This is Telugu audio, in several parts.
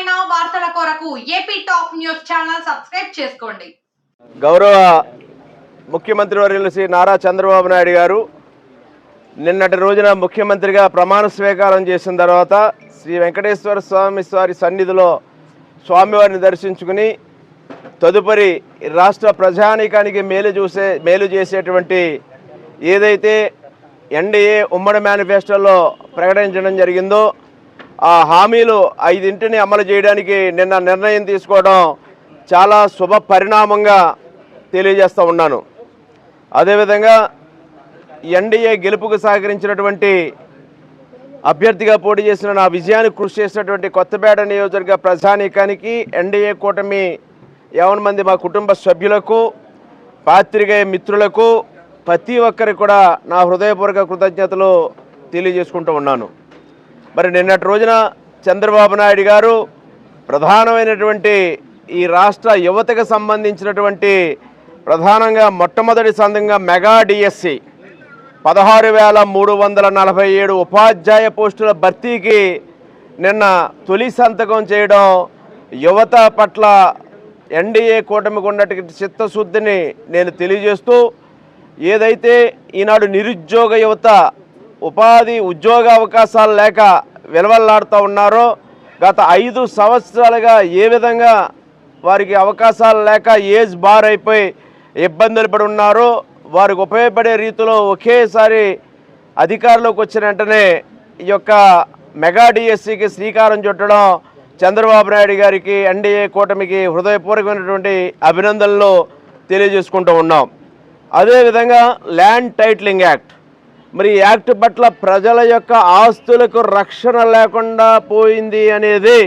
ముఖ్యమైన వార్తల కొరకు AP top news channel subscribe చేసుకోండి. గౌరవ ముఖ్యమంత్రి వర్యులు శ్రీ నారా చంద్రబాబు నాయుడు గారు నిన్నటి రోజున ముఖ్యమంత్రిగా ప్రమాణ స్వీకారం చేసిన తర్వాత శ్రీ వెంకటేశ్వర స్వామి వారి సన్నిధిలో స్వామివారిని దర్శించుకుని తదుపరి రాష్ట్ర ప్రజానీకానికి మేలు చూసే మేలు చేసేటువంటి ఏదైతే ఎన్డీఏ ఉమ్మడి మేనిఫెస్టోలో ప్రకటించడం జరిగిందో ఆ హామీలు ఐదింటిని అమలు చేయడానికి నిన్న నిర్ణయం తీసుకోవడం చాలా శుభ పరిణామంగా తెలియజేస్తూ ఉన్నాను. అదేవిధంగా ఎన్డీఏ గెలుపుకు సహకరించినటువంటి అభ్యర్థిగా పోటీ చేసిన నా విజయానికి కృషి చేసినటువంటి కొత్తపేట నియోజకవర్గ ప్రజానీకానికి ఎన్డీఏ కూటమి యావన్ మంది మా కుటుంబ సభ్యులకు పాత్రికేయ మిత్రులకు ప్రతి ఒక్కరికి కూడా నా హృదయపూర్వక కృతజ్ఞతలు తెలియజేసుకుంటూ ఉన్నాను. మరి నిన్నటి రోజున చంద్రబాబు నాయుడు గారు ప్రధానమైనటువంటి ఈ రాష్ట్ర యువతకు సంబంధించినటువంటి ప్రధానంగా మొట్టమొదటి సందంగా మెగా డిఎస్సి పదహారు వేల మూడు వందల నలభై ఏడు ఉపాధ్యాయ పోస్టుల భర్తీకి నిన్న తొలి సంతకం చేయడం యువత పట్ల ఎన్డీఏ కూటమికి ఉన్నటువంటి చిత్తశుద్ధిని నేను తెలియజేస్తూ ఏదైతే ఈనాడు నిరుద్యోగ యువత ఉపాధి ఉద్యోగ అవకాశాలు లేక విలవల్లాడుతూ ఉన్నారో గత ఐదు సంవత్సరాలుగా ఏ విధంగా వారికి అవకాశాలు లేక ఏజ్ బార్ అయిపోయి ఇబ్బందులు పడి ఉన్నారో వారికి ఉపయోగపడే రీతిలో ఒకేసారి అధికారంలోకి వచ్చిన వెంటనే ఈ యొక్క మెగా డిఎస్సికి శ్రీకారం చుట్టడం చంద్రబాబు నాయుడు గారికి ఎన్డీఏ కూటమికి హృదయపూర్వకమైనటువంటి అభినందనలు తెలియజేసుకుంటూ ఉన్నాం. అదేవిధంగా ల్యాండ్ టైటిలింగ్ యాక్ట్. మరి యాక్ట్ పట్ల ప్రజల యొక్క ఆస్తులకు రక్షణ లేకుండా పోయింది అనేది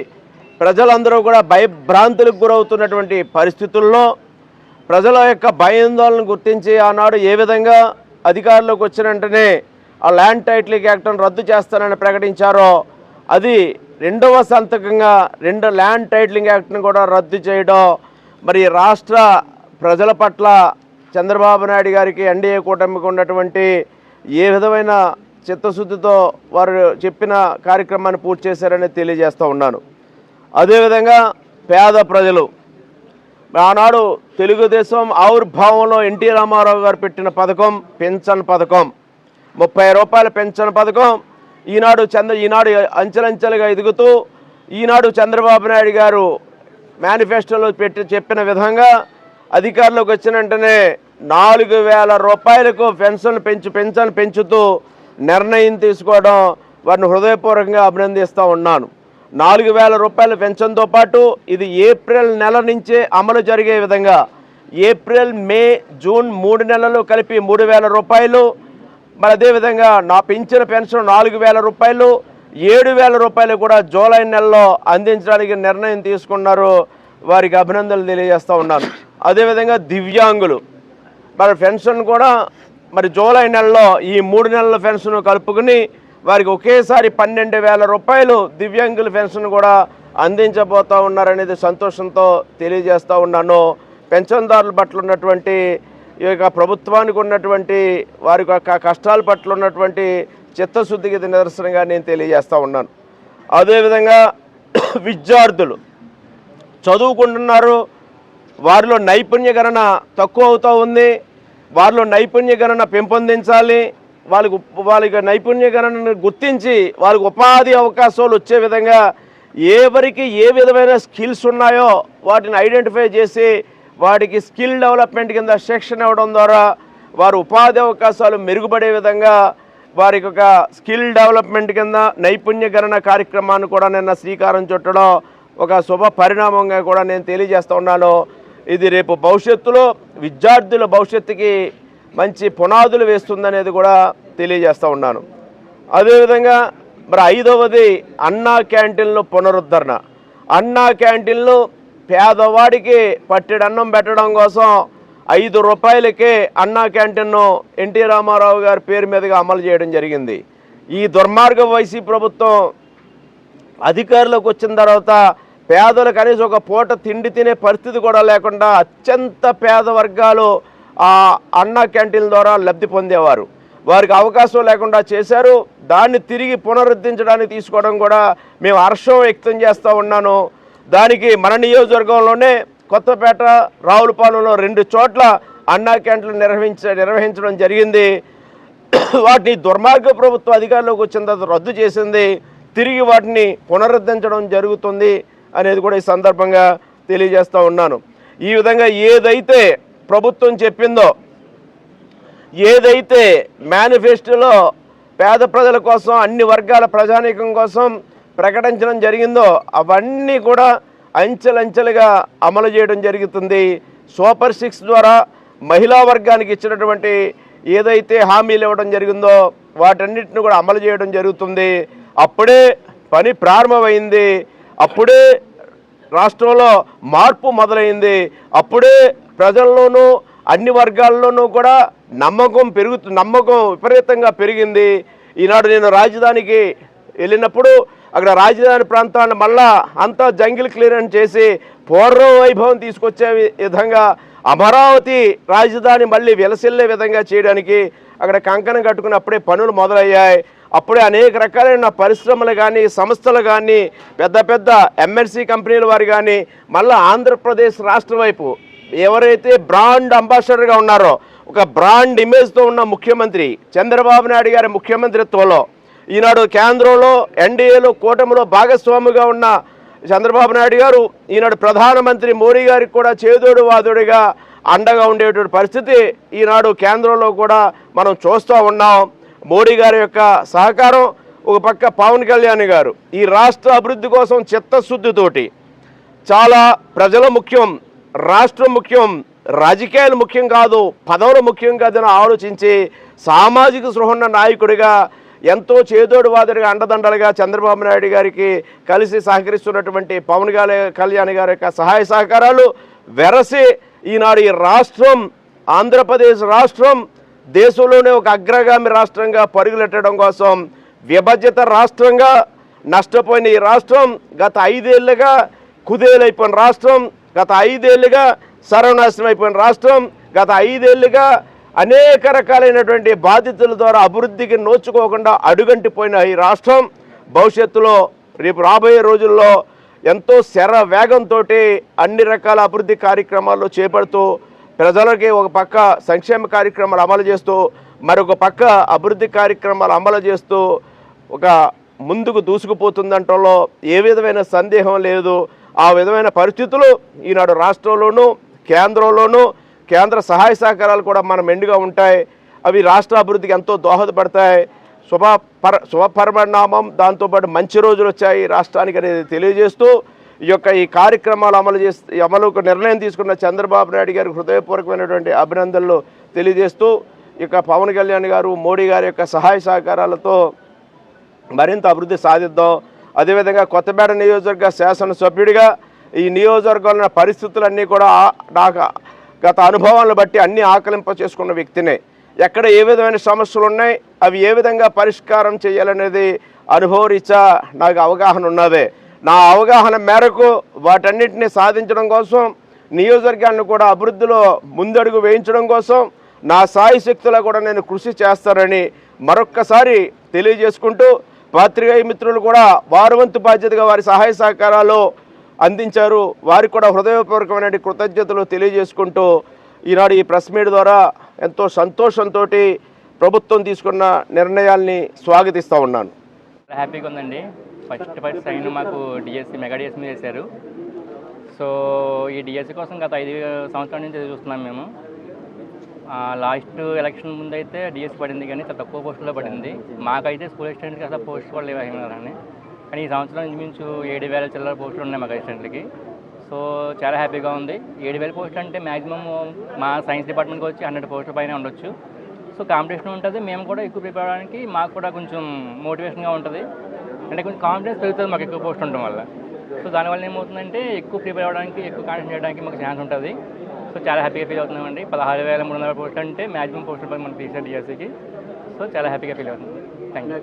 ప్రజలందరూ కూడా భయభ్రాంతులకు గురవుతున్నటువంటి పరిస్థితుల్లో ప్రజల యొక్క భయాందోళన గుర్తించి ఆనాడు ఏ విధంగా అధికారంలోకి వచ్చిన వెంటనే ఆ ల్యాండ్ టైటిలింగ్ యాక్ట్ను రద్దు చేస్తానని ప్రకటించారో అది రెండవ సంతకంగా రెండు ల్యాండ్ టైటిలింగ్ యాక్ట్ను కూడా రద్దు చేయడం మరి రాష్ట్ర ప్రజల పట్ల చంద్రబాబు నాయుడు గారికి ఎన్డీఏ కూటమికి ఉన్నటువంటి ఏ విధమైన చిత్తశుద్ధితో వారు చెప్పిన కార్యక్రమాన్ని పూర్తి చేశారని తెలియజేస్తూ ఉన్నాను. అదేవిధంగా పేద ప్రజలు ఆనాడు తెలుగుదేశం ఆవిర్భావంలో ఎన్టీ రామారావు గారు పెట్టిన పథకం పెన్షన్ పథకం ముప్పై రూపాయల పెన్షన్ పథకం ఈనాడు చంద్ర ఈనాడు అంచెలంచెలుగా ఎదుగుతూ ఈనాడు చంద్రబాబు నాయుడు గారు మేనిఫెస్టోలో పెట్టి చెప్పిన విధంగా అధికారంలోకి వచ్చిన వెంటనే నాలుగు వేల రూపాయలకు పెన్షన్ పెంచు పెన్షన్ పెంచుతూ నిర్ణయం తీసుకోవడం వారిని హృదయపూర్వకంగా అభినందిస్తూ ఉన్నాను. నాలుగు వేల రూపాయల పెన్షన్తో పాటు ఇది ఏప్రిల్ నెల నుంచే అమలు జరిగే విధంగా ఏప్రిల్ మే జూన్ మూడు నెలలు కలిపి మూడు వేల రూపాయలు మరి అదేవిధంగా నా పెంచిన పెన్షన్ నాలుగు వేల రూపాయలు ఏడు వేల రూపాయలు కూడా జూలై నెలలో అందించడానికి నిర్ణయం తీసుకున్నారు. వారికి అభినందనలు తెలియజేస్తూ ఉన్నాను. అదేవిధంగా దివ్యాంగులు మరి పెన్షన్ కూడా మరి జూలై నెలలో ఈ మూడు నెలల పెన్షన్ కలుపుకుని వారికి ఒకేసారి పన్నెండు వేల రూపాయలు దివ్యాంగుల పెన్షన్ కూడా అందించబోతూ ఉన్నారనేది సంతోషంతో తెలియజేస్తూ ఉన్నాను. పెన్షన్దారుల పట్ల ఉన్నటువంటి ఈ యొక్క ప్రభుత్వానికి ఉన్నటువంటి వారి యొక్క కష్టాల పట్ల ఉన్నటువంటి చిత్తశుద్ధికి నిదర్శనంగా నేను తెలియజేస్తూ ఉన్నాను. అదేవిధంగా విద్యార్థులు చదువుకుంటున్నారు వారిలో నైపుణ్య గణన తక్కువ అవుతూ ఉంది. వారిలో నైపుణ్య గణన పెంపొందించాలి. వాళ్ళకు వాళ్ళకి నైపుణ్య గణనను గుర్తించి వాళ్ళకి ఉపాధి అవకాశాలు వచ్చే విధంగా ఎవరికి ఏ విధమైన స్కిల్స్ ఉన్నాయో వాటిని ఐడెంటిఫై చేసి వాటికి స్కిల్ డెవలప్మెంట్ కింద శిక్షణ ఇవ్వడం ద్వారా వారు ఉపాధి అవకాశాలు మెరుగుపడే విధంగా వారికి ఒక స్కిల్ డెవలప్మెంట్ కింద నైపుణ్య గణన కార్యక్రమాన్ని కూడా నిన్న శ్రీకారం చుట్టడం ఒక శుభ పరిణామంగా కూడా నేను తెలియజేస్తూ ఉన్నాను. ఇది రేపు భవిష్యత్తులో విద్యార్థుల భవిష్యత్తుకి మంచి పునాదులు వేస్తుందనేది కూడా తెలియజేస్తూ ఉన్నాను. అదేవిధంగా మరి ఐదవది అన్నా క్యాంటీన్లు పునరుద్ధరణ. అన్నా క్యాంటీన్లు పేదవాడికి పట్టెడన్నం పెట్టడం కోసం ఐదు రూపాయలకే అన్నా క్యాంటీన్ను ఎన్టీ రామారావు గారి పేరు మీదుగా అమలు చేయడం జరిగింది. ఈ దుర్మార్గ వైసీ ప్రభుత్వం అధికారులకు వచ్చిన తర్వాత పేదలు కనీసం ఒక పూట తిండి తినే పరిస్థితి కూడా లేకుండా అత్యంత పేద వర్గాలు ఆ అన్న క్యాంటీన్ల ద్వారా లబ్ధి పొందేవారు. వారికి అవకాశం లేకుండా చేశారు. దాన్ని తిరిగి పునరుద్ధరించడానికి తీసుకోవడం కూడా మేము హర్షం వ్యక్తం చేస్తూ ఉన్నాను. దానికి మన నియోజకవర్గంలోనే కొత్తపేట రావులపాలెంలో రెండు చోట్ల అన్నా క్యాంటీన్లు నిర్వహించ నిర్వహించడం జరిగింది. వాటిని దుర్మార్గ ప్రభుత్వ అధికారంలోకి వచ్చిన తర్వాత రద్దు చేసింది. తిరిగి వాటిని పునరుద్ధరించడం జరుగుతుంది. అనేది కూడా ఈ సందర్భంగా తెలియజేస్తూ ఉన్నాను. ఈ విధంగా ఏదైతే ప్రభుత్వం చెప్పిందో ఏదైతే మేనిఫెస్టోలో పేద ప్రజల కోసం అన్ని వర్గాల ప్రజానీకం కోసం ప్రకటించడం జరిగిందో అవన్నీ కూడా అంచెలంచెలుగా అమలు చేయడం జరుగుతుంది. సూపర్ సిక్స్ ద్వారా మహిళా వర్గానికి ఇచ్చినటువంటి ఏదైతే హామీలు ఇవ్వడం జరిగిందో వాటన్నిటిని కూడా అమలు చేయడం జరుగుతుంది. అప్పుడే పని ప్రారంభమైంది. అప్పుడే రాష్ట్రంలో మార్పు మొదలైంది. అప్పుడే ప్రజల్లోనూ అన్ని వర్గాల్లోనూ కూడా నమ్మకం పెరుగుతు నమ్మకం విపరీతంగా పెరిగింది. ఈనాడు నేను రాజధానికి వెళ్ళినప్పుడు అక్కడ రాజధాని ప్రాంతాన్ని మళ్ళా అంతా జంగిల్ క్లియరెన్స్ చేసి పూర్వ వైభవం తీసుకొచ్చే విధంగా అమరావతి రాజధాని మళ్ళీ విలసిల్లే విధంగా చేయడానికి అక్కడ కంకణం కట్టుకుని అప్పుడే పనులు మొదలయ్యాయి. అప్పుడే అనేక రకాలైన పరిశ్రమలు కానీ సంస్థలు కానీ పెద్ద పెద్ద ఎంఎన్సీ కంపెనీల వారు కానీ మళ్ళీ ఆంధ్రప్రదేశ్ రాష్ట్రం వైపు ఎవరైతే బ్రాండ్ అంబాసిడర్గా ఉన్నారో ఒక బ్రాండ్ ఇమేజ్తో ఉన్న ముఖ్యమంత్రి చంద్రబాబు నాయుడు గారి ముఖ్యమంత్రిత్వంలో ఈనాడు కేంద్రంలో ఎన్డీఏలో కూటమిలో భాగస్వామిగా ఉన్న చంద్రబాబు నాయుడు గారు ఈనాడు ప్రధానమంత్రి మోడీ గారికి కూడా చేదోడు వాదుడిగా అండగా ఉండేటువంటి పరిస్థితి ఈనాడు కేంద్రంలో కూడా మనం చూస్తూ ఉన్నాం. మోడీ గారి యొక్క సహకారం ఒక పక్క పవన్ కళ్యాణ్ గారు. ఈ రాష్ట్ర అభివృద్ధి కోసం చిత్తశుద్ధితోటి చాలా ప్రజల ముఖ్యం రాష్ట్రం ముఖ్యం రాజకీయాలు ముఖ్యం కాదు పదవులు ముఖ్యం కాదని ఆలోచించి సామాజిక సృహన్న నాయకుడిగా ఎంతో చేదోడువాదుడిగా అండదండలుగా చంద్రబాబు నాయుడు గారికి కలిసి సహకరిస్తున్నటువంటి పవన్ కళ్యాణ్ గారి యొక్క సహాయ సహకారాలు వెరసి ఈనాడు ఈ రాష్ట్రం ఆంధ్రప్రదేశ్ రాష్ట్రం దేశంలోనే ఒక అగ్రగామి రాష్ట్రంగా పరుగులెట్టడం కోసం విభజిత రాష్ట్రంగా నష్టపోయిన ఈ రాష్ట్రం గత ఐదేళ్ళుగా కుదేలైపోయిన రాష్ట్రం గత ఐదేళ్ళుగా సర్వనాశనం అయిపోయిన రాష్ట్రం గత ఐదేళ్ళుగా అనేక రకాలైనటువంటి బాధితుల ద్వారా అభివృద్ధికి నోచుకోకుండా అడుగంటిపోయిన ఈ రాష్ట్రం. భవిష్యత్తులో రేపు రాబోయే రోజుల్లో ఎంతో శర వేగంతో అన్ని రకాల అభివృద్ధి కార్యక్రమాలు చేపడుతూ ప్రజలకి ఒక పక్క సంక్షేమ కార్యక్రమాలు అమలు చేస్తూ మరొక పక్క అభివృద్ధి కార్యక్రమాలు అమలు చేస్తూ ఒక ముందుకు దూసుకుపోతుందంటలో ఏ విధమైన సందేహం లేదు. ఆ విధమైన పరిస్థితులు ఈనాడు రాష్ట్రంలోనూ కేంద్రంలోనూ కేంద్ర సహాయ సహకారాలు కూడా మన మెండుగా ఉంటాయి. అవి రాష్ట్ర అభివృద్ధికి ఎంతో దోహదపడతాయి. శుభ పర శుభపరిణామం దాంతోపాటు మంచి రోజులు వచ్చాయి రాష్ట్రానికి అనేది తెలియజేస్తూ ఈ యొక్క ఈ కార్యక్రమాలు అమలు చేస్తూ అమలుకు నిర్ణయం తీసుకున్న చంద్రబాబు నాయుడు గారికి హృదయపూర్వకమైనటువంటి అభినందనలు తెలియజేస్తూ ఈ పవన్ కళ్యాణ్ గారు మోడీ గారి యొక్క సహాయ సహకారాలతో మరింత అభివృద్ధి సాధిద్దాం. అదేవిధంగా కొత్తపేట నియోజకవర్గ శాసనసభ్యుడిగా ఈ నియోజకవర్గంలో ఉన్న పరిస్థితులన్నీ కూడా నాకు గత అనుభవాలను బట్టి అన్ని ఆకలింప చేసుకున్న వ్యక్తినే. ఎక్కడ ఏ విధమైన సమస్యలు ఉన్నాయి అవి ఏ విధంగా పరిష్కారం చేయాలనేది అనుభవరీత్యా నాకు అవగాహన ఉన్నదే. నా అవగాహన మేరకు వాటన్నిటిని సాధించడం కోసం నియోజకవర్గాన్ని కూడా అభివృద్ధిలో ముందడుగు వేయించడం కోసం నా సాయి శక్తులా కూడా నేను కృషి చేస్తానని మరొక్కసారి తెలియజేసుకుంటూ పాత్రికేయ మిత్రులు కూడా వారవంతు బాధ్యతగా వారి సహాయ సహకారాలు అందించారు. వారికి కూడా హృదయపూర్వకమైన కృతజ్ఞతలు తెలియజేసుకుంటూ ఈనాడు ఈ ప్రెస్ మీట్ ద్వారా ఎంతో సంతోషంతో ప్రభుత్వం తీసుకున్న నిర్ణయాల్ని స్వాగతిస్తూ ఉన్నాను. హ్యాపీగా ఉందండి. ఫస్ట్ ఫస్ట్ సైన్ మాకు డిఎస్సి మెగా డిఎస్సి మీద చేశారు సో ఈ డిఎస్సి కోసం గత ఐదు సంవత్సరాల నుంచి చూస్తున్నాం మేము. లాస్ట్ ఎలక్షన్ ముందు అయితే డిఎస్సి పడింది కానీ చాలా తక్కువ పోస్టులో పడింది. మాకైతే స్కూల్ అసిస్టెంట్కి అసలు పోస్ట్ కూడా లేవు అయినారని కానీ ఈ సంవత్సరం ఇంచుమించు ఏడు వేల చిల్లర పోస్టులు ఉన్నాయి మాకు అసిస్టెంట్లకి. సో చాలా హ్యాపీగా ఉంది. ఏడు వేల పోస్టులు అంటే మ్యాక్సిమం మా సైన్స్ డిపార్ట్మెంట్కి వచ్చి హండ్రెడ్ పోస్టుల పైన ఉండొచ్చు. సో కాంపిటీషన్ ఉంటుంది. మేము కూడా ఎక్కువ ప్రిపేర్ అవ్వడానికి మాకు కూడా కొంచెం మోటివేషన్గా ఉంటుంది. అంటే కొంచెం కాన్ఫిడెన్స్ పెరుగుతుంది మాకు ఎక్కువ పోస్ట్ ఉండడం వల్ల. సో దానివల్ల ఏమవుతుందంటే ఎక్కువ ప్రిపేర్ అవ్వడానికి ఎక్కువ కాన్సన్ట్రేట్ చేయడానికి మాకు ఛాన్స్ ఉంటుంది. సో చాలా హ్యాపీగా ఫీల్ అవుతున్నామండి. పదహారు వేల మూడు వందల పోస్ట్ అంటే మ్యాక్సిమం పోస్టులు మనం తీసారు డిఎస్సికి సో చాలా హ్యాపీగా ఫీల్ అవుతుంది. Thank you